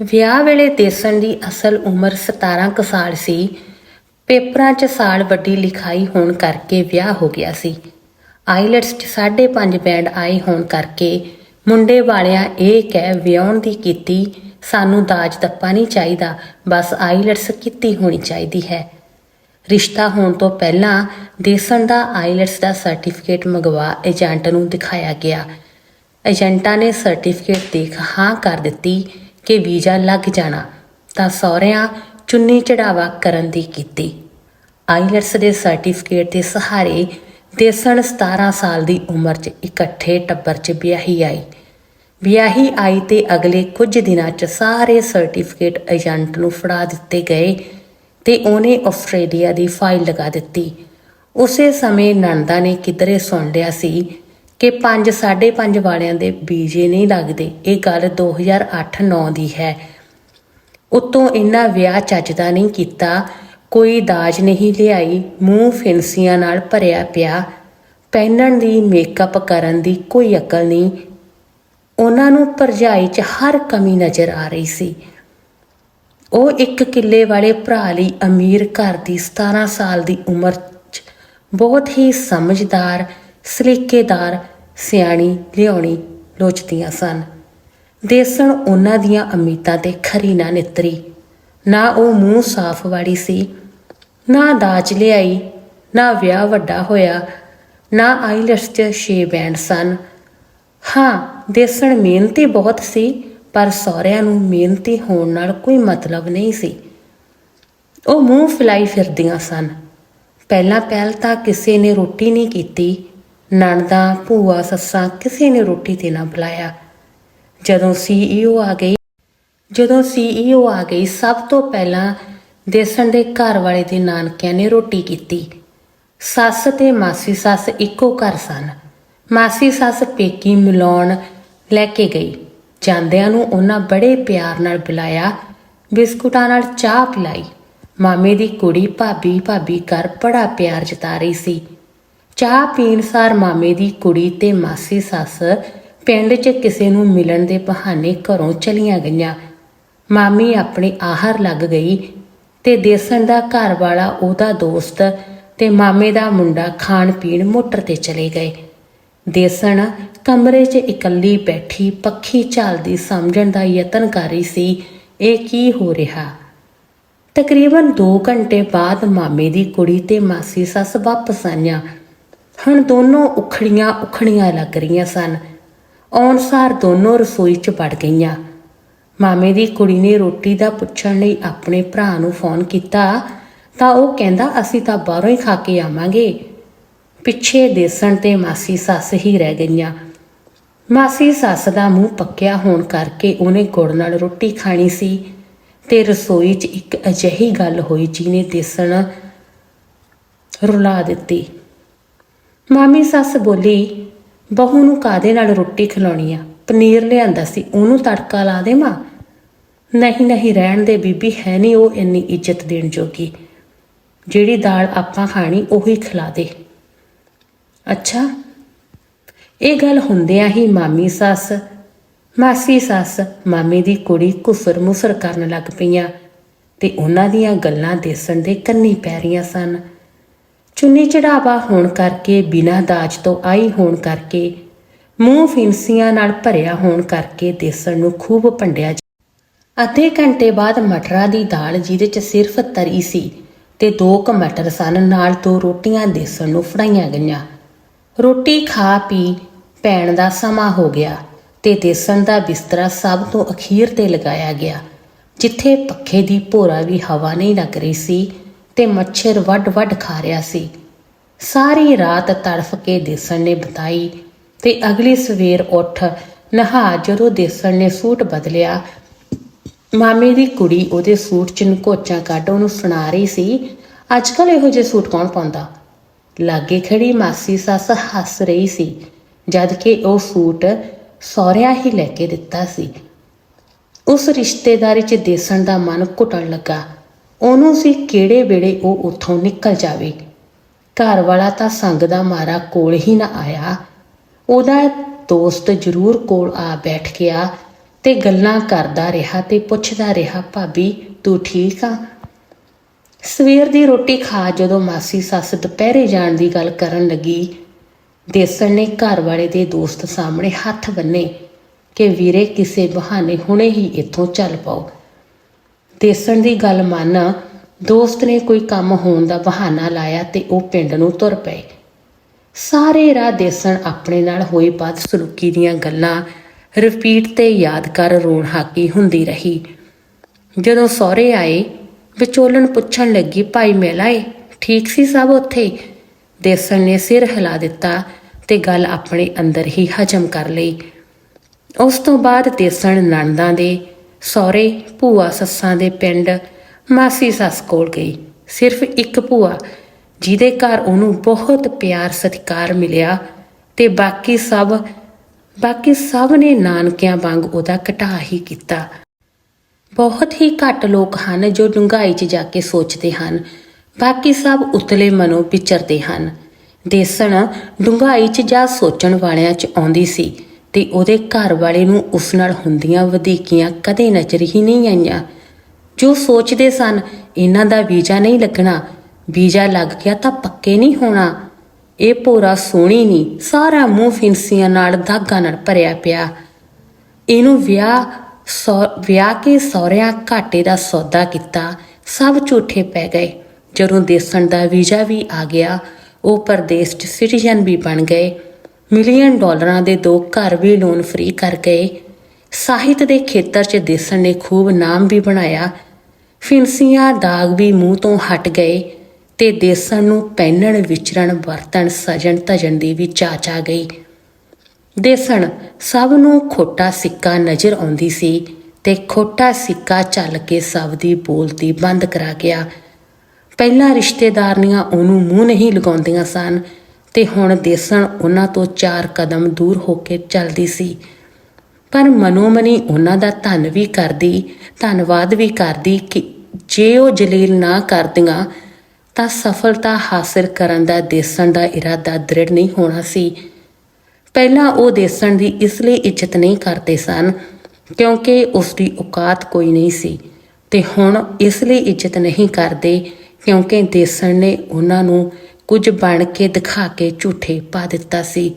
ਵਿਆਹ ਵੇਲੇ ਦੇਸਣ ਦੀ ਅਸਲ ਉਮਰ 17 ਕੁ ਸਾਲ ਸੀ। ਪੇਪਰਾਂ 'ਚ ਸਾਲ ਵੱਡੀ ਲਿਖਾਈ ਹੋਣ ਕਰਕੇ ਵਿਆਹ ਹੋ ਗਿਆ ਸੀ। ਆਈਲੈਟਸ 'ਚ 5.5 ਬੈਂਡ ਆਏ ਹੋਣ ਕਰਕੇ ਮੁੰਡੇ ਵਾਲਿਆਂ ਇਹ ਕਹਿ ਵਿਆਹਣ ਦੀ ਕੀਤੀ, ਸਾਨੂੰ ਦਾਜ ਦੱਪਾ ਨਹੀਂ ਚਾਹੀਦਾ, ਬਸ ਆਈਲੈਟਸ ਕੀਤੀ ਹੋਣੀ ਚਾਹੀਦੀ ਹੈ। ਰਿਸ਼ਤਾ ਹੋਣ ਤੋਂ ਪਹਿਲਾਂ ਦੇਸਣ ਦਾ ਆਈਲੈਟਸ ਦਾ ਸਰਟੀਫਿਕੇਟ ਮੰਗਵਾ ਏਜੰਟ ਨੂੰ ਦਿਖਾਇਆ ਗਿਆ। ਏਜੰਟਾਂ ਨੇ ਸਰਟੀਫਿਕੇਟ ਦੇਖ ਹਾਂ ਕਰ ਦਿੱਤੀ। ਕਿ ਵੀਜ਼ਾ ਲੱਗ ਜਾਣਾ, ਤਾਂ ਸਹੁਰਿਆਂ ਚੁੰਨੀ ਚੜਾਵਾ ਕਰਨ ਦੀ ਕੀਤੀ। ਆਈਲੈਟਸ ਦੇ ਸਰਟੀਫਿਕੇਟ ਦੇ ਸਹਾਰੇ ਦੇਸਣ 17 ਸਾਲ ਦੀ ਉਮਰ 'ਚ ਇਕੱਠੇ ਟੱਬਰ 'ਚ ਵਿਆਹੀ ਆਈ। ਵਿਆਹੀ ਆਈ ਤੇ ਅਗਲੇ ਕੁਝ ਦਿਨਾਂ 'ਚ ਸਾਰੇ ਸਰਟੀਫਿਕੇਟ ਏਜੰਟ ਨੂੰ ਫੜਾ ਦਿੱਤੇ ਗਏ ਤੇ ਉਹਨੇ ਆਸਟ੍ਰੇਲੀਆ ਦੀ ਫਾਈਲ ਲਗਾ ਦਿੱਤੀ। ਉਸੇ ਸਮੇਂ ਨੰਦਾ ਨੇ ਕਿਧਰੇ ਸੁਣ ਲਿਆ ਸੀ ਕਿ 5 5.5 ਵਾਲਿਆਂ ਦੇ ਵੀਜ਼ੇ ਨਹੀਂ ਲੱਗਦੇ। ਇਹ ਗੱਲ 2008-9 ਦੀ ਹੈ। ਉਤੋਂ ਇਹਨਾਂ ਵਿਆਹ ਚੱਜਦਾ ਨਹੀਂ ਕੀਤਾ। ਕੋਈ ਦਾਜ ਨਹੀਂ ਲਿਆਈ। ਮੂੰਹ ਫਿੰਸੀਆਂ ਨਾਲ ਭਰਿਆ ਪਿਆ। ਪਹਿਨਣ ਦੀ ਮੇਕਅਪ ਕਰਨ ਦੀ ਕੋਈ ਅਕਲ ਨਹੀਂ। ਉਹਨਾਂ ਨੂੰ ਭਰਜਾਈ 'ਚ ਹਰ ਕਮੀ ਨਜ਼ਰ ਆ ਰਹੀ ਸੀ। ਉਹ ਇੱਕ ਕਿੱਲੇ ਵਾਲੇ ਭਰਾ ਲਈ ਅਮੀਰ ਘਰ ਦੀ 17 ਸਾਲ ਦੀ ਉਮਰ 'ਚ ਬਹੁਤ ਹੀ ਸਮਝਦਾਰ, ਸਲੀਕੇਦਾਰ ਸਿਆਣੀ, ਲਿਆਉਣੀ ਲੋਚਦੀਆਂ ਸਨ। ਦੇਸਣ ਉਹਨਾਂ ਦੀਆਂ ਉਮੀਦਾਂ ਤੇ ਖਰੀ ਨਾ ਨਿਤਰੀ। ਨਾ ਉਹ ਮੂੰਹ ਸਾਫ਼ ਵਾਲੀ ਸੀ, ਨਾ ਦਾਜ ਲਿਆਈ, ਨਾ ਵਿਆਹ ਵੱਡਾ ਹੋਇਆ, ਨਾ ਆਈਲੈਟਸ 'ਚ ਛੇ ਬੈਂਡ ਸਨ। ਹਾਂ, ਦੇਸਣ ਮਿਹਨਤੀ ਬਹੁਤ ਸੀ, ਪਰ ਸਹੁਰਿਆਂ ਨੂੰ ਮਿਹਨਤੀ ਹੋਣ ਨਾਲ ਕੋਈ ਮਤਲਬ ਨਹੀਂ ਸੀ। ਉਹ ਮੂੰਹ ਫੁਲਾਈ ਫਿਰਦੀਆਂ ਸਨ। ਪਹਿਲਾਂ ਪਹਿਲ ਤਾਂ ਕਿਸੇ ਨੇ ਰੋਟੀ ਨਹੀਂ ਕੀਤੀ ਨਣਦਾਂ, ਭੂਆ, ਸੱਸਾਂ ਕਿਸੇ ਨੇ ਰੋਟੀ ਤੇ ਨਾ ਬੁਲਾਇਆ। ਜਦੋਂ ਸੀਈਓ ਆ ਗਈ, ਜਦੋਂ ਸੀਈਓ ਆ ਗਈ, ਸਭ ਤੋਂ ਪਹਿਲਾਂ ਦੇਸਣ ਦੇ ਘਰ ਵਾਲੇ ਦੇ ਨਾਨਕਿਆਂ ਨੇ ਰੋਟੀ ਕੀਤੀ। ਸੱਸ ਤੇ ਮਾਸੀ ਸੱਸ ਇੱਕੋ ਘਰ ਸਨ। ਮਾਸੀ ਸੱਸ ਪੇਕੀ ਮਿਲਾਉਣ ਲੈ ਕੇ ਗਈ। ਜਾਂਦਿਆਂ ਨੂੰ ਉਹਨਾਂ ਬੜੇ ਪਿਆਰ ਨਾਲ ਬੁਲਾਇਆ, ਬਿਸਕੁਟਾਂ ਨਾਲ ਚਾਹ ਪਿਲਾਈ। ਮਾਮੇ ਦੀ ਕੁੜੀ ਭਾਬੀ ਭਾਬੀ ਕਰ ਬੜਾ ਪਿਆਰ ਜਤਾ ਰਹੀ ਸੀ। ਚਾਹ ਪੀਣ ਸਾਰ ਮਾਮੇ ਦੀ ਕੁੜੀ ਤੇ ਮਾਸੀ ਸੱਸ ਪਿੰਡ 'ਚ ਕਿਸੇ ਨੂੰ ਮਿਲਣ ਦੇ ਬਹਾਨੇ ਘਰੋਂ ਚਲੀਆਂ ਗਈਆਂ। ਮਾਮੀ ਆਪਣੇ ਆਹਰ ਲੱਗ ਗਈ ਤੇ ਦੇਸਣ ਦਾ ਘਰ ਵਾਲਾ ਉਹਦਾ ਦੋਸਤ ਤੇ ਮਾਮੇ ਦਾ ਮੁੰਡਾ ਖਾਣ ਪੀਣ ਮੋਟਰ ਤੇ ਚਲੇ ਗਏ। ਦੇਸਣ ਕਮਰੇ 'ਚ ਇਕੱਲੀ ਬੈਠੀ ਪੱਖੀ ਝਾਲਦੀ ਸਮਝਣ ਦਾ ਯਤਨ ਕਰ ਰਹੀ ਸੀ, ਇਹ ਕੀ ਹੋ ਰਿਹਾ? ਤਕਰੀਬਨ 2 ਘੰਟੇ ਬਾਅਦ ਮਾਮੇ ਦੀ ਕੁੜੀ ਤੇ ਮਾਸੀ ਸੱਸ ਵਾਪਸ ਆਈਆਂ। ਹੁਣ ਦੋਨੋਂ ਉਖੜੀਆਂ ਉਖੜੀਆਂ ਲੱਗ ਰਹੀਆਂ ਸਨ। ਔਨਸਾਰ ਦੋਨੋਂ ਰਸੋਈ 'ਚ ਵੜ ਗਈਆਂ। ਮਾਮੇ ਦੀ ਕੁੜੀ ਨੇ ਰੋਟੀ ਦਾ ਪੁੱਛਣ ਲਈ ਆਪਣੇ ਭਰਾ ਨੂੰ ਫੋਨ ਕੀਤਾ, ਤਾਂ ਉਹ ਕਹਿੰਦਾ, ਅਸੀਂ ਤਾਂ ਬਾਹਰੋਂ ਹੀ ਖਾ ਕੇ ਆਵਾਂਗੇ। ਪਿੱਛੇ ਦੇਸਣ ਤੇ ਮਾਸੀ ਸੱਸ ਹੀ ਰਹਿ ਗਈਆਂ। ਮਾਸੀ ਸੱਸ ਦਾ ਮੂੰਹ ਪੱਕਿਆ ਹੋਣ ਕਰਕੇ ਉਹਨੇ ਗੁੜ ਨਾਲ ਰੋਟੀ ਖਾਣੀ ਸੀ ਤੇ ਰਸੋਈ 'ਚ ਇੱਕ ਅਜਿਹੀ ਗੱਲ ਹੋਈ ਜਿਹਨੇ ਦੇਸਣ ਰੁਲਾ ਦਿੱਤੀ। ਮਾਮੀ ਸੱਸ ਬੋਲੀ, ਬਹੂ ਨੂੰ ਕਾਦੇ ਨਾਲ ਰੋਟੀ ਖਿਲਾਉਣੀ ਆ? ਪਨੀਰ ਲਿਆਂਦਾ ਸੀ, ਉਹਨੂੰ ਤੜਕਾ ਲਾ ਦੇਵਾਂ? ਨਹੀਂ ਨਹੀਂ, ਰਹਿਣ ਦੇ ਬੀਬੀ, ਹੈ ਨਹੀਂ ਉਹ ਇੰਨੀ ਇੱਜ਼ਤ ਦੇਣ ਜੋਗੀ। ਜਿਹੜੀ ਦਾਲ ਆਪਾਂ ਖਾਣੀ, ਉਹੀ ਖਿਲਾ ਦੇ। ਅੱਛਾ? ਇਹ ਗੱਲ ਹੁੰਦਿਆਂ ਹੀ ਮਾਮੀ ਸੱਸ, ਮਾਸੀ ਸੱਸ, ਮਾਮੇ ਦੀ ਕੁੜੀ ਕੁਸਰ ਮੁਸਰ ਕਰਨ ਲੱਗ ਪਈਆਂ ਤੇ ਉਹਨਾਂ ਦੀਆਂ ਗੱਲਾਂ ਦੇਸਣ ਦੇ ਕੰਨੀ ਪੈ ਰਹੀਆਂ ਸਨ। ਚੁੰਨੀ ਚੜਾਵਾ ਹੋਣ ਕਰਕੇ, ਬਿਨਾਂ ਦਾਜ ਤੋਂ ਆਈ ਹੋਣ ਕਰਕੇ, ਮੂੰਹ ਫਿੰਸੀਆਂ ਨਾਲ ਭਰਿਆ ਹੋਣ ਕਰਕੇ ਦੇਸਣ ਨੂੰ ਖੂਬ ਭੰਡਿਆ ਅੱਧੇ ਘੰਟੇ ਬਾਅਦ ਮਟਰਾਂ ਦੀ ਦਾਲ ਜਿਹਦੇ 'ਚ ਸਿਰਫ ਤਰੀ ਸੀ ਤੇ ਦੋ ਕੁ ਮਟਰ ਸਨ, ਨਾਲ ਦੋ ਰੋਟੀਆਂ ਦੇਸਣ ਨੂੰ ਫੜਾਈਆਂ ਗਈਆਂ। ਰੋਟੀ ਖਾ ਪੀ ਪੈਣ ਦਾ ਸਮਾਂ ਹੋ ਗਿਆ ਤੇ ਦੇਸਣ ਦਾ ਬਿਸਤਰਾ ਸਭ ਤੋਂ ਅਖੀਰ ਤੇ ਲਗਾਇਆ ਗਿਆ, ਜਿੱਥੇ ਪੱਖੇ ਦੀ ਭੋਰਾ ਵੀ ਹਵਾ ਨਹੀਂ ਲੱਗ ਰਹੀ ਸੀ। ਤੇ ਮੱਛਰ ਵੱਡ-ਵੱਡ ਖਾ ਰਿਹਾ ਸੀ। ਸਾਰੀ ਰਾਤ ਤੜਫ ਕੇ ਦੇਸਣ ਨੇ ਬਤਾਈ ਤੇ ਅਗਲੀ ਸਵੇਰ ਉੱਠ ਨਹਾ ਜਦੋਂ ਦੇਸਣ ਨੇ ਸੂਟ ਬਦਲਿਆ। ਮਾਮੇ ਦੀ ਕੁੜੀ ਉਹਦੇ ਸੂਟ ਚ ਨਕੋਚਾਂ ਕੱਢ ਉਹਨੂੰ ਸੁਣਾ ਰਹੀ ਸੀ ਅੱਜ ਕੱਲ ਇਹੋ ਜਿਹੇ ਸੂਟ ਕੌਣ ਪਾਉਂਦਾ? ਲਾਗੇ ਖੜੀ ਮਾਸੀ ਸੱਸ ਹੱਸ ਰਹੀ ਸੀ, ਜਦ ਕਿ ਉਹ ਸੂਟ ਸਹੁਰਿਆਂ ਹੀ ਲੈ ਕੇ ਦਿੱਤਾ ਸੀ। ਉਸ ਰਿਸ਼ਤੇਦਾਰੀ 'ਚ ਦੇਸਣ ਦਾ ਮਨ ਘੁੱਟਣ ਲੱਗਾ। ਉਹਨੂੰ ਸੀ ਕਿਹੜੇ ਵੇਲੇ ਉਹ ਉੱਥੋਂ ਨਿਕਲ ਜਾਵੇ? ਘਰ ਵਾਲਾ ਤਾਂ ਸੰਗ ਦਾ ਮਾਰਾ ਕੋਲ ਹੀ ਨਾ ਆਇਆ। ਉਹਦਾ ਦੋਸਤ ਜ਼ਰੂਰ ਕੋਲ ਆ ਬੈਠ ਗਿਆ ਤੇ ਗੱਲਾਂ ਕਰਦਾ ਰਿਹਾ ਤੇ ਪੁੱਛਦਾ ਰਿਹਾ, ਭਾਬੀ, ਤੂੰ ਠੀਕ ਆ? ਸਵੇਰ ਦੀ ਰੋਟੀ ਖਾ ਜਦੋਂ ਮਾਸੀ ਸੱਸ ਦੁਪਹਿਰੇ ਜਾਣ ਦੀ ਗੱਲ ਕਰਨ ਲੱਗੀ, ਦੇਸਣ ਨੇ ਘਰ ਵਾਲੇ ਦੇ ਦੋਸਤ ਸਾਹਮਣੇ ਹੱਥ ਬੰਨੇ ਕਿ, ਵੀਰੇ, ਕਿਸੇ ਬਹਾਨੇ ਹੁਣੇ ਹੀ ਇੱਥੋਂ ਚੱਲ ਪਾਓ। ਦੇਸਣ ਦੀ ਗੱਲ ਮੰਨ, ਦੋਸਤ ਨੇ ਕੋਈ ਕੰਮ ਹੋਣ ਦਾ ਬਹਾਨਾ ਲਾਇਆ ਤੇ ਉਹ ਪਿੰਡ ਨੂੰ ਤੁਰ ਪਏ। ਸਾਰੇ ਰਾਹ ਦੇਸਣ ਆਪਣੇ ਨਾਲ ਹੋਈ ਬਦਸਲੂਕੀ ਦੀਆਂ ਗੱਲਾਂ ਰਿਪੀਟ ਤੇ ਯਾਦ ਕਰ ਰੋਣ ਹਾਕੀ ਹੁੰਦੀ ਰਹੀ। ਜਦੋਂ ਸਹੁਰੇ ਆਏ, ਵਿਚੋਲਣ ਪੁੱਛਣ ਲੱਗੀ, ਭਾਈ ਮੇਲਾਏ ਠੀਕ ਸੀ ਸਭ ਉੱਥੇ? ਦੇਸਣ ਨੇ ਸਿਰ ਹਿਲਾ ਦਿੱਤਾ ਤੇ ਗੱਲ ਆਪਣੇ ਅੰਦਰ ਹੀ ਹਜਮ ਕਰ ਲਈ। ਉਸ ਤੋਂ ਬਾਅਦ ਦੇਸਣ ਨਣਦਾਂ ਦੇ ਸਹੁਰੇ ਭੂਆ ਸੱਸਾਂ ਦੇ ਪਿੰਡ ਮਾਸੀ ਸੱਸ ਕੋਲ ਗਈ। ਸਿਰਫ ਇੱਕ ਭੂਆ, ਜਿਹਦੇ ਘਰ ਉਹਨੂੰ ਬਹੁਤ ਪਿਆਰ ਸਤਿਕਾਰ ਮਿਲਿਆ ਤੇ ਬਾਕੀ ਸਭ ਬਾਕੀ ਸਭ ਨੇ ਨਾਨਕਿਆਂ ਵਾਂਗ ਉਹਦਾ ਘਟਾ ਹੀ ਕੀਤਾ। ਬਹੁਤ ਹੀ ਘੱਟ ਲੋਕ ਹਨ ਜੋ ਡੂੰਘਾਈ 'ਚ ਜਾ ਕੇ ਸੋਚਦੇ ਹਨ। ਬਾਕੀ ਸਭ ਉਤਲੇ ਮਨੋਂ ਵਿਚਰਦੇ ਹਨ। ਦੇਸਣ ਡੂੰਘਾਈ 'ਚ ਜਾ ਸੋਚਣ ਵਾਲਿਆਂ 'ਚ ਆਉਂਦੀ ਸੀ। ਤੇ ਉਹਦੇ ਘਰ ਵਾਲੇ ਨੂੰ ਉਸ ਨਾਲ ਹੁੰਦੀਆਂ ਵਧੀਕੀਆਂ ਕਦੇ ਨਜ਼ਰ ਹੀ ਨਹੀਂ ਆਈਆਂ। ਜੋ ਸੋਚਦੇ ਸਨ, ਇਹਨਾਂ ਦਾ ਵੀਜ਼ਾ ਨਹੀਂ ਲੱਗਣਾ। ਵੀਜ਼ਾ ਲੱਗ ਗਿਆ ਤਾਂ ਪੱਕੇ ਨਹੀਂ ਹੋਣਾ। ਇਹ ਪੂਰਾ ਸੋਹਣੀ ਨਹੀਂ, ਸਾਰਾ ਮੂੰਹ ਫਿੰਸੀਆਂ ਨਾਲ ਦਾਗਾਂ ਨਾਲ ਭਰਿਆ ਪਿਆ। ਇਹਨੂੰ ਵਿਆਹ ਸੌ- ਵਿਆਹ ਕੇ ਸਹੁਰਿਆਂ ਘਾਟੇ ਦਾ ਸੌਦਾ ਕੀਤਾ। ਸਭ ਝੂਠੇ ਪੈ ਗਏ। ਜਦੋਂ ਦੇਸਣ ਦਾ ਵੀਜ਼ਾ ਵੀ ਆ ਗਿਆ, ਉਹ ਪਰਦੇਸ 'ਚ ਸਿਟੀਜ਼ਨ ਵੀ ਬਣ ਗਏ। ਮਿਲੀਅਨ ਡਾਲਰਾਂ ਦੇ ਦੋ ਘਰ ਵੀ ਲੋਨ ਫ੍ਰੀ ਕਰ ਗਏ। ਸਾਹਿਤ ਦੇ ਖੇਤਰ 'ਚ ਦੇਸਣ ਨੇ ਖੂਬ ਨਾਮ ਵੀ ਬਣਾਇਆ। ਫਿੰਸੀਆਂ ਦਾਗ ਵੀ ਮੂੰਹ ਤੋਂ ਹਟ ਗਏ ਤੇ ਦੇਸਣ ਨੂੰ ਪਹਿਨਣ, ਵਿਚਰਨ, ਵਰਤਣ, ਸਜਣ, ਧਜਣ ਦੀ ਵੀ ਚਾਚਾ ਗਈ। ਦੇਸਣ ਸਭ ਨੂੰ ਖੋਟਾ ਸਿੱਕਾ ਨਜ਼ਰ ਆਉਂਦੀ ਸੀ ਤੇ ਖੋਟਾ ਸਿੱਕਾ ਚੱਲ ਕੇ ਸਭ ਦੀ ਬੋਲਤੀ ਬੰਦ ਕਰਾ ਗਿਆ। ਪਹਿਲਾਂ ਰਿਸ਼ਤੇਦਾਰਨੀਆਂ ਉਹਨੂੰ ਮੂੰਹ ਨਹੀਂ ਲਗਾਉਂਦੀਆਂ ਸਨ। ਤੇ ਹੁਣ ਦੇਸਣ ਉਹਨਾਂ ਤੋਂ ਚਾਰ ਕਦਮ ਦੂਰ ਹੋ ਕੇ ਚੱਲਦੀ ਸੀ। ਪਰ ਮਨੋਮਨੀ ਉਹਨਾਂ ਦਾ ਧੰਨ ਵੀ ਕਰਦੀ, ਧੰਨਵਾਦ ਵੀ ਕਰਦੀ ਕਿ ਜੇ ਉਹ ਜਲੀਲ ਨਾ ਕਰਦੀਆਂ, ਤਾਂ ਸਫਲਤਾ ਹਾਸਲ ਕਰਨ ਦਾ ਦੇਸਣ ਦਾ ਇਰਾਦਾ ਦ੍ਰਿੜ ਨਹੀਂ ਹੋਣਾ ਸੀ। ਪਹਿਲਾਂ ਉਹ ਦੇਸਣ ਦੀ ਇਸ ਲਈ ਇੱਜ਼ਤ ਨਹੀਂ ਕਰਦੇ ਸਨ, ਕਿਉਂਕਿ ਉਸ ਦੀ ਔਕਾਤ ਕੋਈ ਨਹੀਂ ਸੀ ਤੇ ਹੁਣ ਇਸ ਲਈ ਇੱਜ਼ਤ ਨਹੀਂ ਕਰਦੇ, ਕਿਉਂਕਿ ਦੇਸਣ ਨੇ ਉਹਨਾਂ ਨੂੰ ਕੁਝ ਬਣ ਕੇ ਦਿਖਾ ਕੇ ਝੂਠੇ ਪਾ ਦਿੱਤਾ ਸੀ।